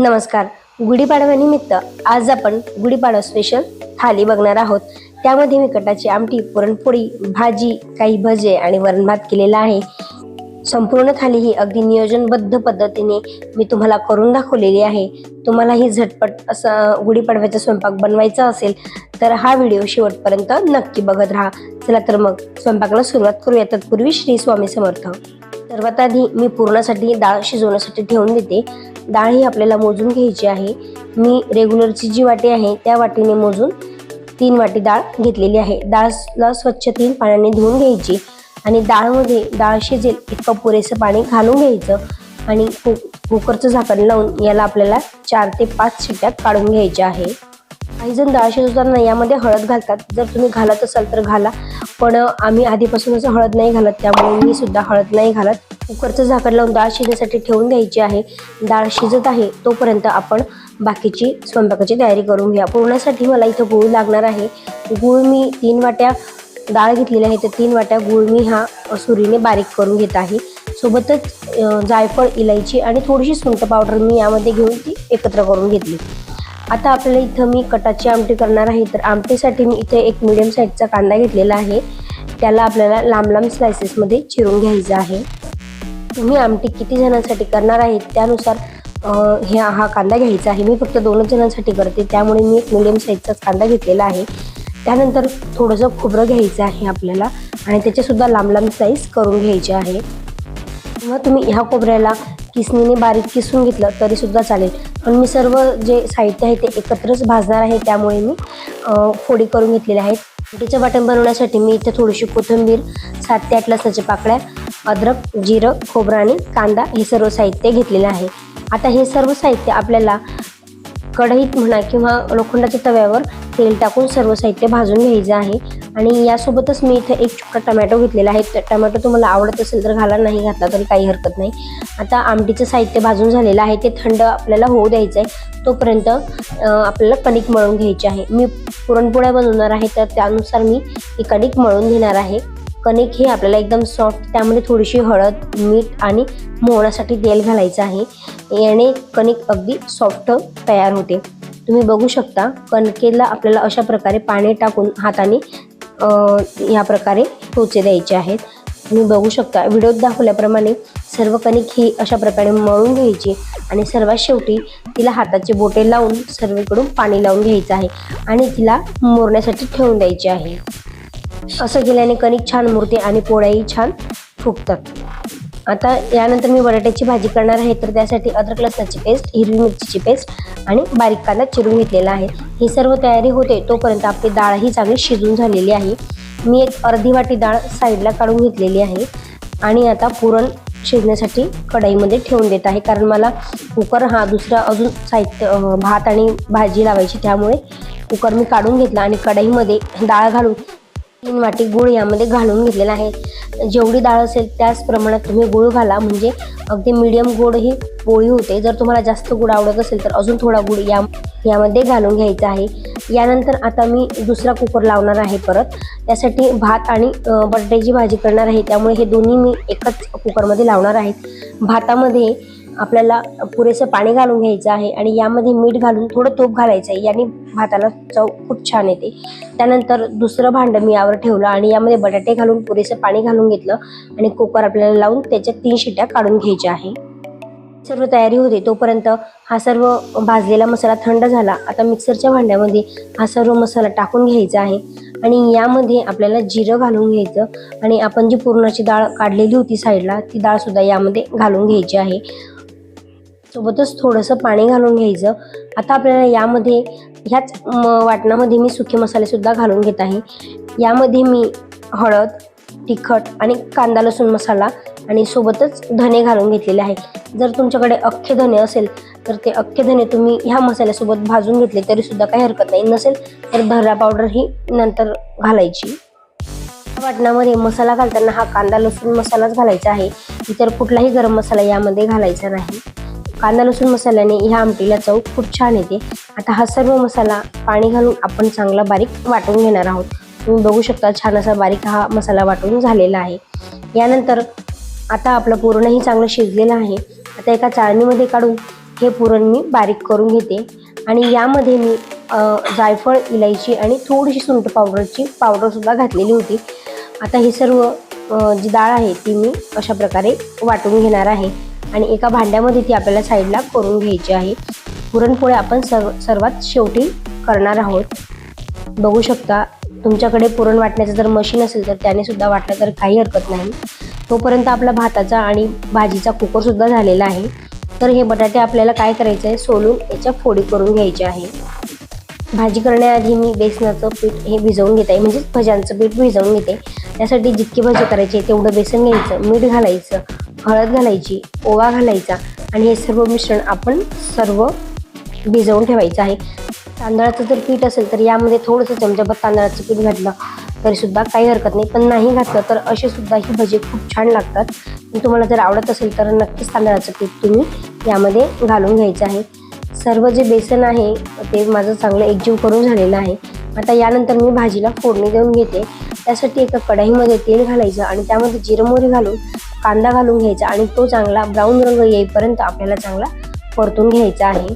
नमस्कार. गुढीपाडव्यानिमित्त आज आपण गुढीपाडवा स्पेशल थाली बघणार आहोत. त्यामध्ये मी कटाची आमटी पुरणपोळी भाजी काही भजे आणि वरण भात केलेला आहे. संपूर्ण थाली ही अगदी नियोजनबद्ध पद्धतीने मी तुम्हाला करून दाखवलेली आहे. तुम्हाला ही झटपट असा गुढीपाडव्याचा स्वयंपाक बनवायचा असेल तर हा व्हिडिओ शेवटपर्यंत नक्की बघत राहा. चला तर मग स्वयंपाकाला सुरुवात करूया. तत्पूर्वी श्री स्वामी समर्थ. सर्वात आधी मी पूर्णासाठी डाळ शिजवण्यासाठी ठेवून देते. डाळ ही आपल्याला मोजून घ्यायची आहे. मी रेग्युलरची जी वाटी आहे त्या वाटीने मोजून तीन वाटी डाळ घेतलेली आहे. डाळला स्वच्छ तीन पाण्याने धुवून घ्यायची आणि डाळमध्ये डाळ शिजेल इतकं पुरेसं पाणी घालून घ्यायचं आणि कु कुकरचं झाकण लावून याला आपल्याला चार ते पाच शिट्ट्यात काढून घ्यायच्या आहे. काही जण डाळ शिजवताना यामध्ये हळद घालतात. जर तुम्ही घालत असाल तर घाला. पण आम्ही आधीपासूनच हळद नाही घालत त्यामुळे मी सुद्धा हळद नाही घालत. कुकरचं झाकण लावून डाळ शिजण्यासाठी ठेवून द्यायची आहे. डाळ शिजत आहे तोपर्यंत आपण बाकीची स्वयंपाकाची तयारी करून घ्या. पुरण्यासाठी मला इथं गूळ लागणार आहे. गूळ मी तीन वाट्या डाळ घेतलेली आहे. तर तीन वाट्या गूळ मी हा सुरीने बारीक करून घेत आहे. सोबतच जायफळ इलायची आणि थोडीशी सुंठ पावडर मी यामध्ये घेऊन ती एकत्र करून घेतली. आता आपल्याला इथं मी कटाची आमटी करणार आहे. तर आमटीसाठी मी इथे एक मिडियम साईजचा कांदा घेतलेला आहे. त्याला आपल्याला लांब लांब स्लायसेसमध्ये चिरून घ्यायचं आहे. तुम्ही आमटी किती जणांसाठी करणार आहे त्यानुसार हे ह्या हा कांदा घ्यायचा आहे. मी फक्त दोनच जणांसाठी करते त्यामुळे मी एक मिडियम साईजचाच कांदा घेतलेला आहे. त्यानंतर थोडंसं खोबरं घ्यायचं आहे आपल्याला आणि त्याचेसुद्धा लांब लांब स्लाईस करून घ्यायचे आहे. किंवा तुम्ही ह्या खोबऱ्याला किसणीने बारीक किसून घेतलं तरीसुद्धा चालेल. पण मी सर्व जे साहित्य आहे ते एकत्रच भाजणार आहे त्यामुळे मी फोडी करून घेतलेल्या आहेत. फोडीचं वाटण बनवण्यासाठी मी इथे थोडीशी कोथिंबीर सात ते आठ लसणाच्या पाकळ्या अद्रक जिरं खोबरं आणि कांदा हे सर्व साहित्य घेतलेलं आहे. आता हे सर्व साहित्य आपल्याला कढईत म्हणा किंवा लोखंडाच्या तव्यावर तेल टाकून सर्व साहित्य भाजून घ्यायचं आहे. आणि यासोबतच मी इथं एक चुका टमॅटो घेतलेला आहे. तर टमॅटो तुम्हाला आवडत असेल तर घाला नाही घातला तरी काही हरकत नाही. आता आमटीचं साहित्य भाजून झालेलं आहे. ते थंड आपल्याला होऊ द्यायचं आहे तोपर्यंत आपल्याला कणिक मळून घ्यायची आहे. मी पुरणपोळ्या बनवणार आहे तर त्यानुसार मी ही कणिक मळून घेणार आहे. कणिक हे आपल्याला एकदम सॉफ्ट त्यामध्ये थोडीशी हळद मीठ आणि मोहण्यासाठी तेल घालायचं आहे. याने कणिक अगदी सॉफ्ट तयार होते. तुम्ही बघू शकता कणकेला आपल्याला अशा प्रकारे पाणी टाकून हाताने या प्रकारे टोचे द्यायचे आहेत. तुम्ही बघू शकता व्हिडिओत दाखवल्याप्रमाणे सर्व कणिक ही अशा प्रकारे मळून घ्यायची आणि सर्वात शेवटी तिला हाताचे बोटे लावून सर्वीकडून पाणी लावून घ्यायचं आहे आणि तिला मोरण्यासाठी ठेवून द्यायची आहे. असं केल्याने कणिक छान मुरते आणि पोळ्याही छान फुगतात. आता यानंतर मी बटाट्याची भाजी करणार आहे तर त्यासाठी अद्रक लसणाची पेस्ट हिरवी मिरचीची पेस्ट आणि बारीक कांदा चिरून घेतलेला आहे. ही सर्व तयारी होते तोपर्यंत आपली डाळ ही चांगली शिजून झालेली आहे. मी एक अर्धी वाटी डाळ साईडला काढून घेतलेली आहे आणि आता पुरण शिजण्यासाठी कढईमध्ये ठेवून देत आहे कारण मला कुकर हा दुसरा अजून साहित्य भात आणि भाजी लावायची त्यामुळे कुकर मी काढून घेतला आणि कढईमध्ये डाळ घालून तीन वाटी गूळ यामध्ये घालून घेतलेला आहे. जेवढी डाळ असेल त्याच प्रमाणात तुम्ही गूळ घाला म्हणजे अगदी मीडियम गोड ही पोळी होते. जर तुम्हाला जास्त गुळ आवडत असेल तर अजून थोडा गुळ या यामध्ये घालून घ्यायचा आहे. यानंतर आता मी दुसरा कुकर लावणार आहे परत. त्यासाठी भात आणि बटाट्याची भाजी करणार आहे. त्यामुळे हे दोन्ही मी एकच कुकरमध्ये लावणार आहे. भातामध्ये आपल्याला पुरेसं पाणी घालून घ्यायचं आहे आणि यामध्ये मीठ घालून थोडं तूप घालायचं आहे. याने भाताला चव खूप छान येते. त्यानंतर दुसरं भांडं मी यावर ठेवलं आणि यामध्ये बटाटे घालून पुरेसं पाणी घालून घेतलं आणि कुकर आपल्याला लावून त्याच्यात तीन शिट्या काढून घ्यायच्या आहे. सर्व तयारी होते. तोपर्यंत हा सर्व भाजलेला मसाला थंड झाला. आता मिक्सरच्या भांड्यामध्ये हा सर्व मसाला टाकून घ्यायचा आहे आणि यामध्ये आपल्याला जिरं घालून घ्यायचं आणि आपण जी पुरणाची डाळ काढलेली होती साईडला ती डाळ सुद्धा यामध्ये घालून घ्यायची आहे. सोबतच थोडंसं पाणी घालून घ्यायचं. आता आपल्याला यामध्ये ह्याच म, वाटणामध्ये मी सुके मसालेसुद्धा घालून घेत आहे. यामध्ये मी हळद तिखट आणि कांदा लसूण मसाला आणि सोबतच धने घालून घेतलेले आहे. जर तुमच्याकडे अख्खे धने असेल तर ते अख्खे धने तुम्ही ह्या मसाल्यासोबत भाजून घेतले तरी सुद्धा काही हरकत नाही. नसेल तर धरा पावडर ही नंतर घालायची. वाटणामध्ये मसाला घालताना हा कांदा लसूण मसालाच घालायचा आहे. इतर कुठलाही गरम मसाला यामध्ये घालायचा नाही. कांदा लसूण मसाल्याने ह्या आमटीला चव खूप छान येते. आता हा सर्व मसाला पाणी घालून आपण चांगला बारीक वाटून घेणार आहोत. तुम्ही बघू शकता छान असा बारीक हा मसाला वाटून झालेला आहे. यानंतर आता आपलं पुरणही चांगलं शिजलेलं आहे. आता एका चाळणीमध्ये काढून हे पुरण मी बारीक करून घेते. आणि यामध्ये मी जायफळ इलायची आणि थोडीशी सुंट पावडरची पावडरसुद्धा घातलेली होती. आता ही सर्व जी डाळ आहे ती मी अशा प्रकारे वाटून घेणार आहे. आणि एका भांड्यामध्ये ती आपल्याला साईडला करून घ्यायची आहे. पुरणपोळी आपण सर्व सर्वात शेवटी करणार आहोत. बघू शकता तुमच्याकडे पुरण वाटण्याचं जर मशीन असेल तर त्याने सुद्धा वाटलं तर काही हरकत नाही. तोपर्यंत आपला भाताचा आणि भाजीचा कुकरसुद्धा झालेला आहे. तर हे बटाटे आपल्याला काय करायचं आहे? सोलून याच्या फोडी करून घ्यायच्या आहे. भाजी करण्याआधी मी बेसनाचं पीठ हे भिजवून घेत आहे. म्हणजेच भज्यांचं पीठ भिजवून घेते. त्यासाठी जितकी भजी करायची तेवढं बेसन घ्यायचं मीठ घालायचं हळद घालायची ओवा घालायचा आणि हे सर्व मिश्रण आपण सर्व भिजवून ठेवायचं आहे. तांदळाचं जर पीठ असेल तर यामध्ये थोडंसं चमचाभर तांदळाचं पीठ घातलं तरीसुद्धा काही हरकत नाही. पण नाही घातलं तर असे सुद्धा ही भजी खूप छान लागतात. तुम्हाला जर आवडत असेल तर नक्कीच तांदळाचं पीठ तुम्ही यामध्ये घालून घ्यायचं आहे. सर्व जे बेसन आहे ते माझं चांगलं एकजीव करून झालेलं आहे. आता यानंतर मी भाजीला फोडणी देऊन घेते. त्यासाठी एका कढाईमध्ये तेल घालायचं आणि त्यामध्ये जिरं मोहरी घालून कांदा घालून घ्यायचा आणि तो चांगला ब्राऊन रंग येईपर्यंत आपल्याला चांगला परतून घ्यायचा आहे.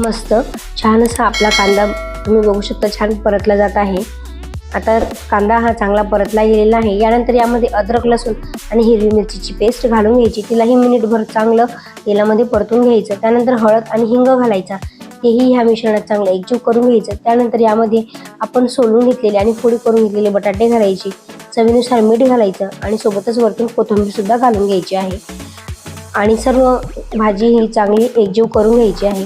मस्त. छान असा आपला कांदा तुम्ही बघू शकता छान परतला जात आहे. आता कांदा हा चांगला परतला गेलेला आहे. यानंतर यामध्ये अद्रक लसूण आणि हिरवी मिरचीची पेस्ट घालून घ्यायची. तिलाही मिनिटभर चांगलं तेलामध्ये परतून घ्यायचं. त्यानंतर हळद आणि हिंग घालायचा. तेही ह्या मिश्रणात चांगलं एकजीव करून घ्यायचं. त्यानंतर यामध्ये आपण सोलून घेतलेले आणि फोडी करून घेतलेले बटाटे घालायचे. चवीनुसार मीठ घालायचं आणि सोबतच वरतून कोथिंबीरसुद्धा घालून घ्यायची आहे. आणि सर्व भाजी ही चांगली एकजीव करून घ्यायची आहे.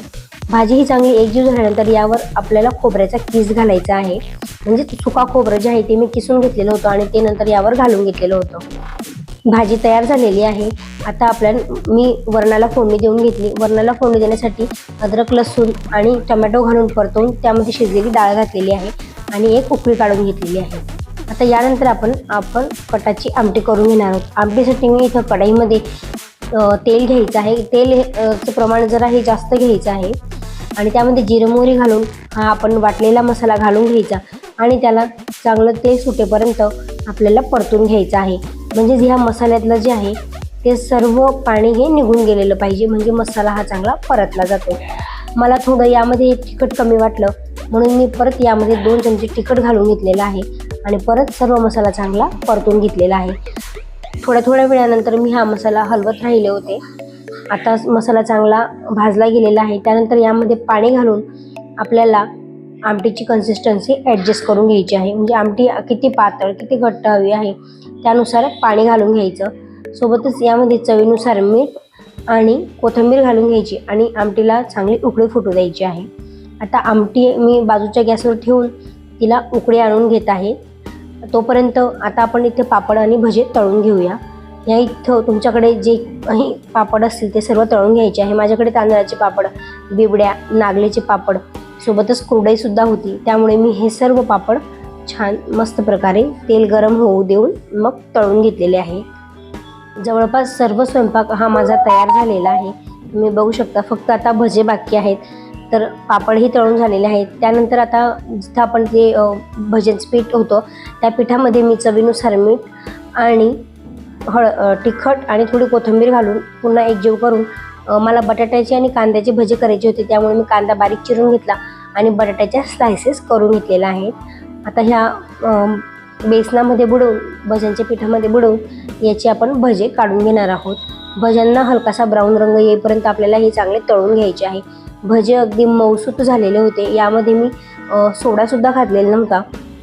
भाजी ही चांगली एकजीव झाल्यानंतर यावर आपल्याला खोबऱ्याचा किस घालायचा आहे. म्हणजे सुका खोबरं जे आहे ते मी किसून घेतलेलं होतं आणि ते नंतर यावर घालून घेतलेलं होतं. भाजी तयार झालेली आहे. आता आपल्या मी वरणाला फोडणी देऊन घेतली. वरणाला फोडणी देण्यासाठी अद्रक लसूण आणि टमॅटो घालून परतवून त्यामध्ये शिजलेली डाळ घातलेली आहे आणि एक उकळी काढून घेतलेली आहे. आता यानंतर आपण आपण कटाची आमटी करून घेणार आहोत. आमटीसाठी मी इथं कढाईमध्ये तेल घ्यायचं आहे. तेल चं प्रमाण जरा हे जास्त घ्यायचं आहे. आणि त्यामध्ये जिरं मोहरी घालून हा आपण वाटलेला मसाला घालून घ्यायचा. आणि त्याला चांगलं तेल सुटेपर्यंत आपल्याला परतून घ्यायचं आहे. म्हणजेच ह्या मसाल्यातलं जे आहे ते सर्व पाणी हे निघून गेलेलं पाहिजे. म्हणजे मसाला हा चांगला परतला जातो. मला थोडं यामध्ये तिखट कमी वाटलं. म्हणून मी परत यामध्ये दोन चमचे तिखट घालून घेतलेलं आहे. आणि परत सर्व मसाला चांगला परतून घेतलेला आहे. थोड्या थोड्या वेळानंतर मी हा मसाला हलवत राहिले होते. आता मसाला चांगला भाजला गेलेला आहे. त्यानंतर यामध्ये पाणी घालून आपल्याला आमटीची कन्सिस्टन्सी ॲडजस्ट करून घ्यायची आहे. म्हणजे आमटी किती पातळ किती घट्ट हवी आहे त्यानुसार पाणी घालून घ्यायचं. सोबतच यामध्ये चवीनुसार मीठ आणि कोथिंबीर घालून घ्यायची आणि आमटीला चांगली उकळी फुटू द्यायची आहे. आता आमटी मी बाजूच्या गॅसवर ठेवून तिला उकडे आणून घेत आहे. तोपर्यंत आता आपण इथे पापड आणि भजे तळून घेऊया. या इथं तुमच्याकडे जे काही पापड असतील ते सर्व तळून घ्यायचे आहे. माझ्याकडे तांदळाचे पापड बिबड्या नागलेचे पापड सोबतच कुरडईसुद्धा होती. त्यामुळे मी हे सर्व पापड छान मस्त प्रकारे तेल गरम होऊ देऊन मग तळून घेतलेले आहे. जवळपास सर्व स्वयंपाक हा माझा तयार झालेला आहे. तुम्ही बघू शकता फक्त आता भजे बाकी आहेत. तर पापडही तळून झालेले आहेत. त्यानंतर आता जिथं आपण ते भजन पीठ होतं त्या पिठामध्ये मी चवीनुसार मीठ आणि हळ तिखट आणि थोडी कोथिंबीर घालून पुन्हा एकजीव करून मला बटाट्याची आणि कांद्याची भजी करायची होती. त्यामुळे मी कांदा बारीक चिरून घेतला आणि बटाट्याच्या स्लायसेस करून घेतलेल्या आहेत. आता ह्या बेसनामध्ये बुडवून भज्यांच्या पिठामध्ये बुडवून याची आपण भजे काढून घेणार आहोत. भज्यांना हलकासा ब्राऊन रंग येईपर्यंत आपल्याला हे चांगले तळून घ्यायचे आहे. भजे अगदी मऊसूत झालेले होते. यामध्ये मी सोडासुद्धा घातलेला नव्हता.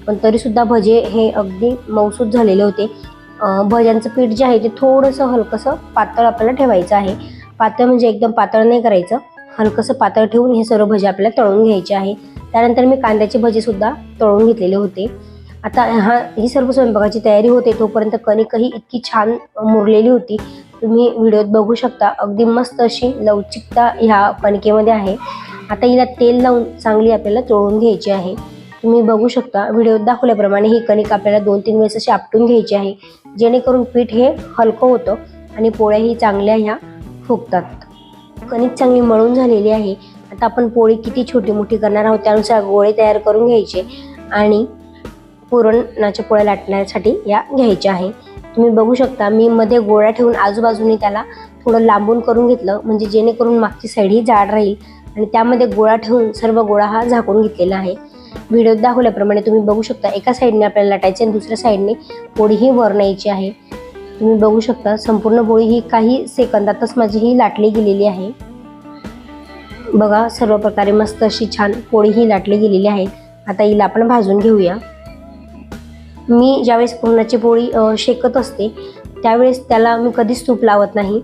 पण तरीसुद्धा भजे हे अगदी मऊसूत झालेले होते. भज्यांचं पीठ जे आहे ते थोडंसं हलकंसं पातळ आपल्याला ठेवायचं आहे. पातळ म्हणजे एकदम पातळ नाही करायचं. हलकंसं पातळ ठेवून हे सर्व भजे आपल्याला तळून घ्यायचे आहे. त्यानंतर मी कांद्याचे भजेसुद्धा तळून घेतलेले होते. आता हा ही सर्व स्वयंपाकाची तयारी होते. तोपर्यंत कणिकही इतकी छान मुरलेली होती. तुम्ही व्हिडिओत बघू शकता. अगदी मस्त अशी लवचिकता ह्या कणिकेमध्ये आहे. आता हिला तेल लावून चांगली आपल्याला तोळून घ्यायची आहे. तुम्ही बघू शकता व्हिडिओत दाखवल्याप्रमाणे ही कणिक आपल्याला दोन तीन वेळेस अशी आपटून घ्यायची आहे. जेणेकरून पीठ हे हलकं होतं आणि पोळ्याही चांगल्या ह्या फुगतात. कणिक चांगली मळून झालेली आहे. आता आपण पोळी किती छोटी मोठी करणार आहोत त्यानुसार गोळे तयार करून घ्यायचे आणि पुरणाच्या पोळ्या लाटण्यासाठी या घ्यायच्या आहे. तुम्ही बघू शकता मी मध्ये गोळ्या ठेवून आजूबाजूने त्याला थोडं लांबून करून घेतलं म्हणजे जेणेकरून मागची साईड ही जाड राहील. आणि त्यामध्ये गोळा ठेवून सर्व गोळा हा झाकून घेतलेला आहे. व्हिडिओत दाखवल्याप्रमाणे तुम्ही बघू शकता एका साईडने आपल्याला लाटायचे आणि दुसऱ्या साईडने पोळी ही वर न्यायची आहे. तुम्ही बघू शकता संपूर्ण पोळी ही काही सेकंदातच माझी ही लाटली गेलेली आहे. बघा सर्व प्रकारे मस्त अशी छान पोळी ही लाटली गेलेली आहे. आता हिला आपण भाजून घेऊया. मी ज्यावेळेस पुरणाची पोळी शेकत असते त्यावेळेस त्याला मी कधीच तूप लावत नाही.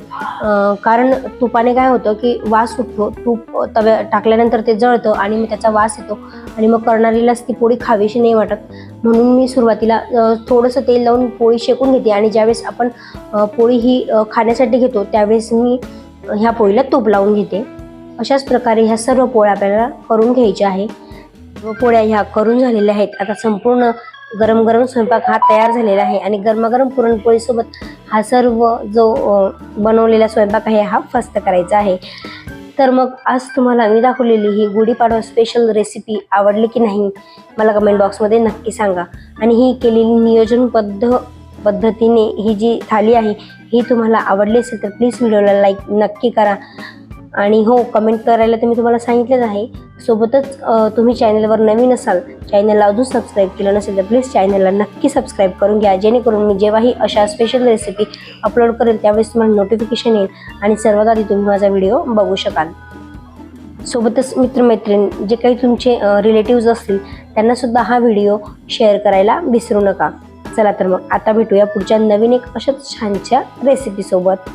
कारण तुपाने काय होतं की वास सुटतो तूप तव्या टाकल्यानंतर ते जळतं आणि मग त्याचा वास येतो आणि मग करणारीलाच ती पोळी खावीशी नाही वाटत. म्हणून मी सुरुवातीला थोडंसं तेल लावून पोळी शेकून घेते आणि ज्यावेळेस आपण पोळी ही खाण्यासाठी घेतो त्यावेळेस मी ह्या पोळीला तूप लावून घेते. अशाच प्रकारे ह्या सर्व पोळ्या आपल्याला करून घ्यायच्या आहे. पोळ्या ह्या करून झालेल्या आहेत. आता संपूर्ण गरम गरम स्वयंपाक हा तयार झालेला आहे आणि गरमागरम पुरणपोळीसोबत हा सर्व जो बनवलेला स्वयंपाक आहे हा फस्त करायचा आहे. तर मग आज तुम्हाला मी दाखवलेली ही गुढीपाडवा स्पेशल रेसिपी आवडली की नाही मला कमेंट बॉक्समध्ये नक्की सांगा. आणि ही केलेली नियोजनबद्ध पद्धतीने ही जी थाली आहे ही तुम्हाला आवडली असेल तर प्लीज व्हिडिओला लाईक नक्की करा. आणि हो कमेंट करायला तर मी तुम्हाला सांगितलेच आहे. सोबतच तुम्ही चॅनलवर नवीन असाल चॅनलला अजून सबस्क्राईब केलं नसेल तर प्लीज चॅनलला नक्की सबस्क्राईब करून घ्या. जेणेकरून मी जेव्हाही अशा स्पेशल रेसिपी अपलोड करेल त्यावेळेस तुम्हाला नोटिफिकेशन येईल आणि सर्वात आधी तुम्ही माझा व्हिडिओ बघू शकाल. सोबतच मित्रमैत्रीण जे काही तुमचे रिलेटिव्ज असतील त्यांनासुद्धा हा व्हिडिओ शेअर करायला विसरू नका. चला तर मग आता भेटूया पुढच्या नवीन एक अशाच छानच्या रेसिपीसोबत